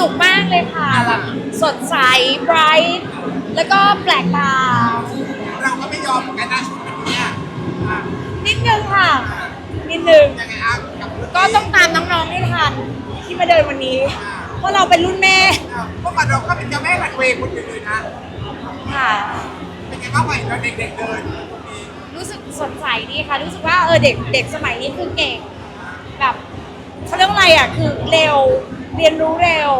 นุกมากเลยค่ะแบบสดใส bright แล้วก็แปลกตา เราก็ไม่ยอมเหมือนกันนะชุดแบบเนี้ยอะนิดนึงค่ะ นิดนึง ยังไงอะกับรุ่นก็ต้องตามน้องๆให้ทันที่มาเดินวันนี้ เพราะเราเป็นรุ่นแม่เมื่อก่อนเราก็เป็นเจ้าแม่รันเวย์คนหนึ่งเลยนะ ค่ะ เป็นไงบ้างวัยเราเด็กๆเดินรู้สึกสดใสดีค่ะ รู้สึกว่าเออเด็กเด็กสมัยนี้คือเก่ง แบบเขาเรียกว่าอะไรอะ คือเร็ว เรียนรู้เร็ว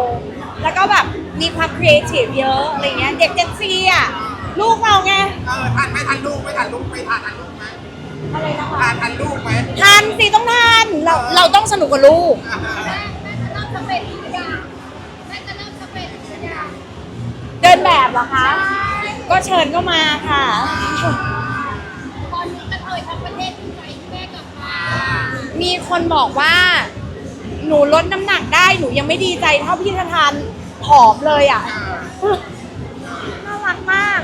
แล้วก็แบบมีความครีเอทีฟเยอะอะไรเงี้ยเด็กเจนซีอะลูกเราไงเออทันไหมทันลูกไม่ทันลูกไม่ทันทันลูกไหมอะไรนะคะ ทันทันลูกไหมทันสิต้องทันเราเราต้องสนุกกับลูก อะแม่แม่จะเริ่มสเปนหรือยังแม่จะเริ่มสเปนหรือยังเดินแบบเหรอคะ ก็เชิญก็มาค่ะ ตอนนี้กระเทยทั้งประเทศดีใจที่แม่กลับมา มีคนบอกว่า หนูลดน้ำหนักได้หนูยังไม่ดีใจเท่าพี่ธทานผอมเลยอะน่ารักมาก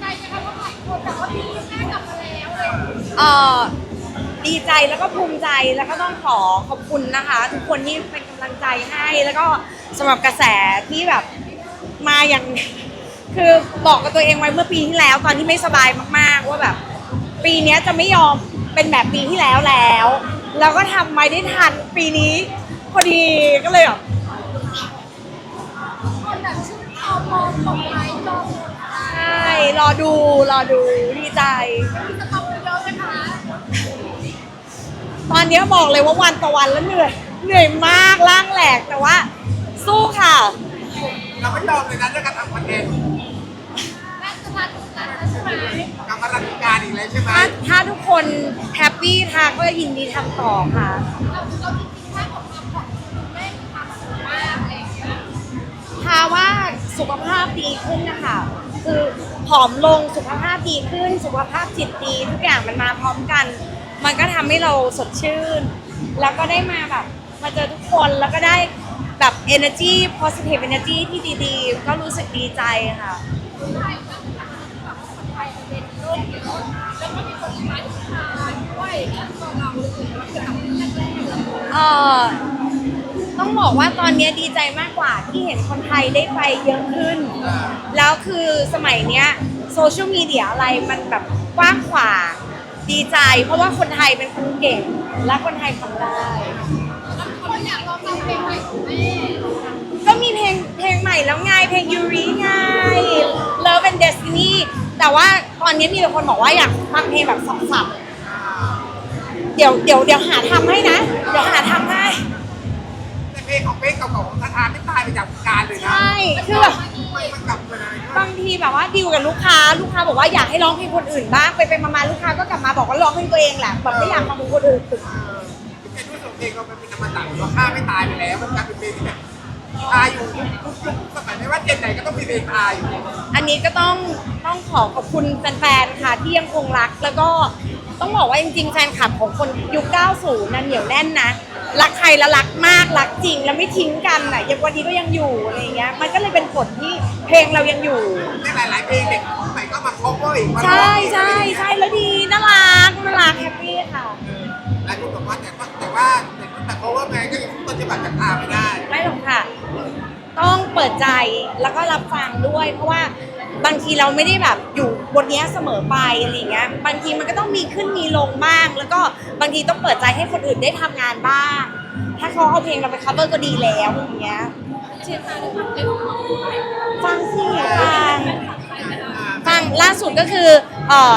ใจนะคะเพราะหลายคนแบบว่าพี่แม่กลับมาแล้วเลยเอ่อดีใจแล้วก็ภูมิใจแล้วก็ต้องขอขอบคุณนะคะ ทุกคนที่เป็นกำลังใจให้แล้วก็สำหรับกระแสที่แบบมาอย่าง คือบอกกับตัวเองไว้เมื่อปีที่แล้ว ตอนที่ไม่สบายมากๆ ว่าแบบ ปีเนี้ยจะไม่ยอมเป็นแบบปีที่แล้วแล้ว แล้วก็ทำไม่ได้ทันปีนี้ พอดีก็เลยแบบคนแบบชื่นชมมองตกไม้จอมดใช่รอดูรอดูดีใจ ที่จะต้องเยอะนะคะตอนเนี้ยบอกเลยว่าวันต่อวันแล้วเหนื่อยเหนื่อยมากร่างแหลกแต่ว่า ยินดีทำต่อค่ะเราจริงๆแค่ของความของคุณแม่มีควาสุขมากอะไรอย่างเงี้ยทว่าสุขภาพดีขึ้นนะคะ คือผอมลงสุขภาพดีขึ้น สุขภาพจิตดีทุกอย่างมันมาพร้อมกัน มันก็ทำให้เราสดชื่น แล้วก็ได้มาแบบมาเจอทุกคนแล้วก็ได้แบบ energy positive energy ที่ดีๆ ก็รู้สึกดีใจค่ะแบบแบบคนไทยเป็นโรคเยอะแล้วก็มีคนไทยทาน ด้วยตัวเราคือแบบแรกๆเลยเอ่อต้องบอกว่าตอนนี้ดีใจมากกว่าที่เห็นคนไทยได้ไปเยอะขึ้น แล้วคือสมัยเนี้ยโซเชียลมีเดียอะไรมันแบบกว้างขวางดีใจ เพราะว่าคนไทยเป็นคนเก่ง และคนไทยทำได้คนอยากลองทำเพลงใหม่ของแม่ก็มีเพลงเพลงใหม่แล้วไงเพลงยูริไง Love and Destiny แต่ว่าตอนนี้มีคนบอกว่าอยากฟังเพลงแบบสับๆ เดี๋ยวเดี๋ยวเดี๋ยวหาทำให้นะ เดี๋ยวหาทำให้ แต่เพลงของเพลงเก่าๆของทาทานไม่ตายไปจากวงการเลยนะใช่ คือแบบมันมันกลับมาเลยบางทีแบบว่าดีลกับลูกค้า ลูกค้าบอกว่าอยากให้ร้องเพลงคนอื่นบ้าง ไปไปมาๆลูกค้าก็กลับมาบอกว่าร้องเพลงตัวเองแหละแบบไม่อยากฟังเพลงคนอื่นเป็นด้วยส่วนเพลงเรามันเป็นธรรมดาเราฆ่าไม่ตายไปแล้ว มันกลายเป็นเพลงที่แบบตายอยู่ทุกยุคสมัยไม่ว่าเจนไหนก็ต้องมีเพลงตายอยู่อันนี้ก็ต้องต้องขอขอบคุณแฟนๆ ค่ะที่ยังคงรัก แล้วก็ ต้องบอกว่าจริงๆแฟนคลับของคนยุค 90นั้นเหนียวแน่นนะ รักใครแล้วรักมาก รักจริงแล้วไม่ทิ้งกันอะยังวันนี้ก็ยังอยู่อะไรอย่างเงี้ย มันก็เลยเป็นผลที่เพลงเรายังอยู่ ในหลายๆเพลงเด็กใหม่ก็มา cover อีกมาร้องใช่อีกใช่ใช่แล้วดีน่ารักน่ารักแฮปปี้ค่ะ หลายคนบอกว่าแต่ว่าแต่ว่าแต่แต่ cover ไงก็ยังต้นฉบับจากตาไม่ได้ ไม่หรอกค่ะ ต้องเปิดใจแล้วก็รับฟังด้วย เพราะว่าบางทีเราไม่ได้แบบอยู่บนนี้เสมอไปอะไรเงี้ยบางทีมันก็ต้องมีขึ้นมีลงบ้าง แล้วก็บางทีต้องเปิดใจให้คนอื่นได้ทำงานบ้าง ถ้าเขาเอาเพลงเราไป cover ก็ดีแล้วอย่างเงี้ยเชียร์มาด้วยความเต็มที่ฟังสิฟังฟังล่าสุดก็คือเอ่อ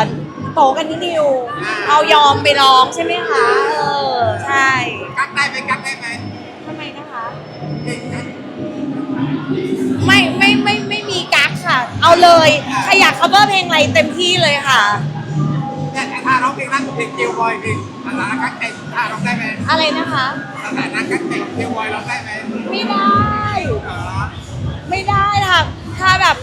โตกันนิดนิวเอายอมไปร้องใช่ไหมคะเออใช่กักได้ไหมกักได้ไหม ไม่ไม่ไม่ไม่มีกั๊กค่ะ เอาเลยใครอยาก cover เพลงอะไรเต็มที่เลยค่ะ เนี่ยแต่ถ้าร้องเพลงนั้นเพลงเกลบอยเพลงสถานะกักใจถ้าร้องได้ไหมอะไรนะคะ สถานะกักใจเกลบอยร้องได้ไหมไม่ได้ อ๋อไม่ได้ค่ะ ถ้าแบบ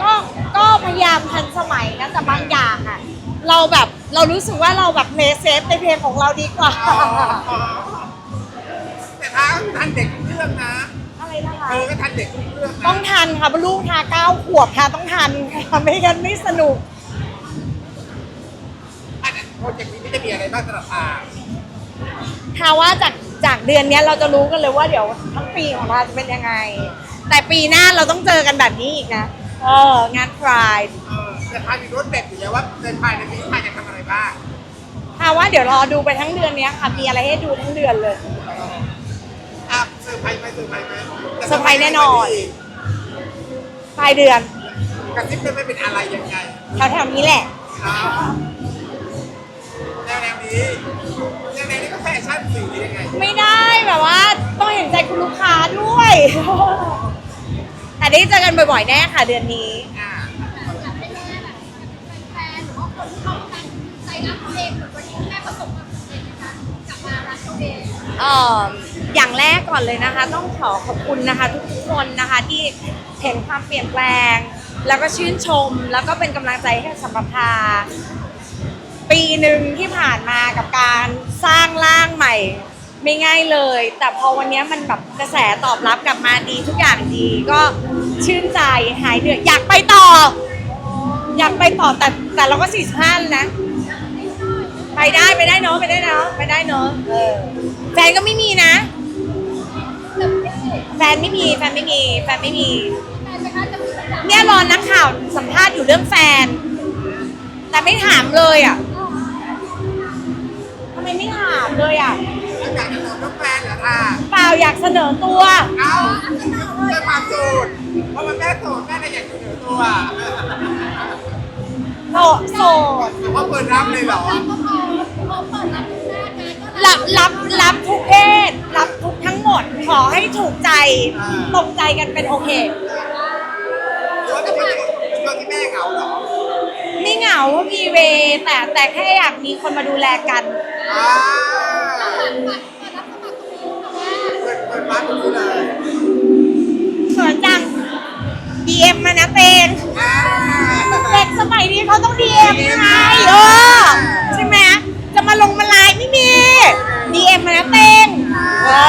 ก็ก็พยายามทันสมัยนะแต่บางอย่างอะเราแบบเรารู้สึกว่าเราแบบเพลย์เซฟในเพลงของเราดีกว่า อ๋อแต่ถ้าทันเด็กทุกเรื่องนะ อะไรนะคะเธอก็ทันเด็กทุกเรื่องนะต้องทันค่ะเพราะลูกทาเก้าขวบค่ะต้องทันค่ะไม่งั้นไม่สนุก อันนั้นโปรเจกต์นี้ไม่จะมีอะไรบ้างสำหรับอาทาว่าจากจากเดือนเนี้ยเราจะรู้กันเลยว่าเดี๋ยวทั้งปีของเราจะเป็นยังไง แต่ปีหน้าเราต้องเจอกันแบบนี้อีกนะเอองานพราย เออแต่พายมีรถแบบอยู่แล้วว่าในภายในนี้พายจะทำอะไรบ้าง ค่ะว่าเดี๋ยวรอดูไปทั้งเดือนเนี้ยค่ะ มีอะไรให้ดูทั้งเดือนเลยอะเซ อร์ไพรส์ไหมเซอร์ไพรส์ไหมเซอร์ไพรส์แน่นอน ปลายเดือนกระซิบได้ไม่เป็นอะไรยังไงแถวๆนี้แหละ อ่าแนวแนวนี้แนวแนวนี้ก็แฟชั่นสียังไงไม่ได้แบบว่าต้องเห็นใจคุณลูกค้าด้วย แต่ได้เจอกันบ่อยๆแน่ค่ะเดือนนี้ อ่าอยากให้แม่แบบแฟนๆหรือว่าคนที่เขาตั้งใจรักตัวเองเหมือ อย่างแรกก่อนเลยนะคะ ต้องขอขอบคุณนะคะ ทุกๆคนนะคะที่เห็นความเปลี่ยนแปลง แล้วก็ชื่นชม แล้วก็เป็นกำลังใจให้สำหรับทา ปีหนึ่งที่ผ่านมากับการสร้างร่างใหม่ ไม่ง่ายเลย แต่พอวันนี้มันแบบกระแสตอบรับกลับมาดีทุกอย่างดีก็ชื่นใจหายเหนื่อยอยากไปต่อ อยากไปต่อแต่แต่เราก็45แล้วนะ ไปได้ไปได้เนาะไปได้เนาะไปได้เนาะเออแฟนก็ไม่มีนะ แฟนไม่มีแฟนไม่มีแฟนไม่มีแฟนนะคะจะมีสัญญาณเนี่ยรอนักข่าวสัมภาษณ์อยู่เรื่องแฟน แต่ไม่ถามเลยอะทำไมไม่ถามเลยอะแล้วอยากจะตอบน้องแฟนเหรอท่าเปล่าอยากเสนอตัว เอาเรื่องความโสดเพราะมันแม่โสดแม่เลยอยากเสนอตัวโสดโสดแต่ว่าเปิดรับเลยเหรอก็พอพอเปิดรับหน้างานก็รับรับรับทุกเพศรับทุกทั้ง หมดขอให้ถูกใจตรงใจกันเป็นโอเค หรือว่าเป็นช่วงที่เป็นช่วงที่แม่เหงาเหรอไม่เหงามีเวแต่แต่แค่อยากมีคนมาดูแลกัน อ่าเปิดเปิดเปิดรับสมัครตรงนี้ค่ะว่าเปิดเปิดร้านตรงนี้เลยสวนจัง DM มานะเตงอ่า เด็กสมัยนี้เขาต้อง DM ไงเออใช่ไหมจะมาลงมาไลน์ไม่มี DM มานะเต้นอ่า